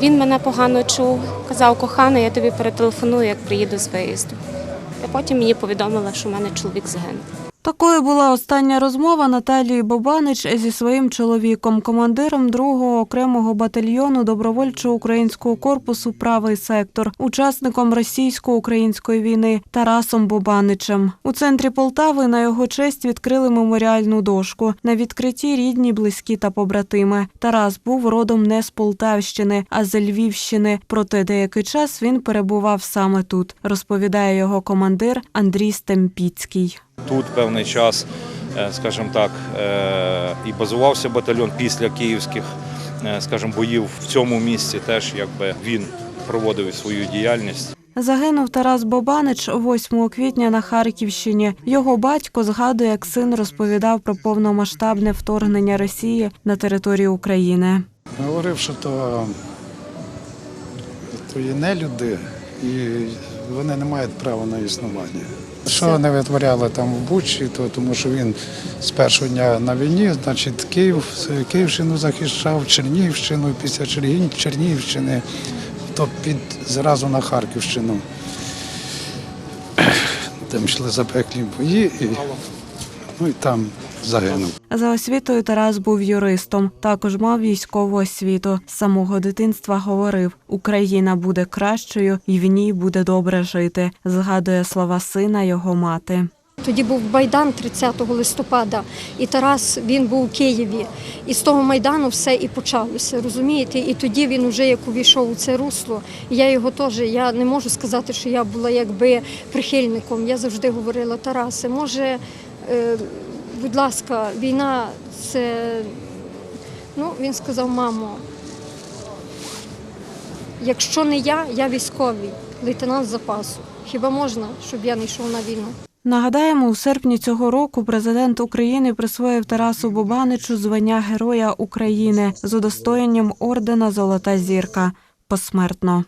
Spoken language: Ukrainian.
Він мене погано чув, казав, кохана, я тобі перетелефоную, як приїду з виїзду. А потім мені повідомила, що в мене чоловік загинув. Такою була остання розмова Наталії Бобанич зі своїм чоловіком, командиром 2-го окремого батальйону добровольчого українського корпусу Правий сектор, учасником російсько-української війни Тарасом Бобаничем. У центрі Полтави на його честь відкрили меморіальну дошку. На відкритті рідні, близькі та побратими. Тарас був родом не з Полтавщини, а з Львівщини. Проте деякий час він перебував саме тут, розповідає його командир Андрій Стемпіцький. Тут певний час, е, скажімо так, е, і базувався батальйон після київських, е, скажімо, боїв в цьому місці. Теж якби він проводив свою діяльність. Загинув Тарас Бобанич 8 квітня на Харківщині. Його батько згадує, як син розповідав про повномасштабне вторгнення Росії на територію України. Говорив, що то, то є нелюди, і вони не мають права на існування. Що вони витворяли там в Бучі, то тому що він з першого дня на війні, значить, Київ, Київщину захищав, Чернігівщину, після Чернігів- Чернігівщини, то під зразу на Харківщину. Там йшли запеклі бої, і, ну і там загинув. За освітою Тарас був юристом. Також мав військову освіту. З самого дитинства говорив: Україна буде кращою і в ній буде добре жити. Згадує слова сина його мати. Тоді був Майдан 30 листопада, і Тарас він був у Києві. І з того майдану все і почалося. Розумієте? І тоді він вже як увійшов у це русло. І я його теж я не можу сказати, що я була якби прихильником. Я завжди говорила Тарасе, може, е, будь ласка, війна це. Ну, він сказав, мамо, якщо не я, я військовий, лейтенант запасу. Хіба можна, щоб я не йшов на війну? Нагадаємо, у серпні цього року президент України присвоїв Тарасу Бобаничу звання Героя України з удостоєнням ордена Золота зірка посмертно.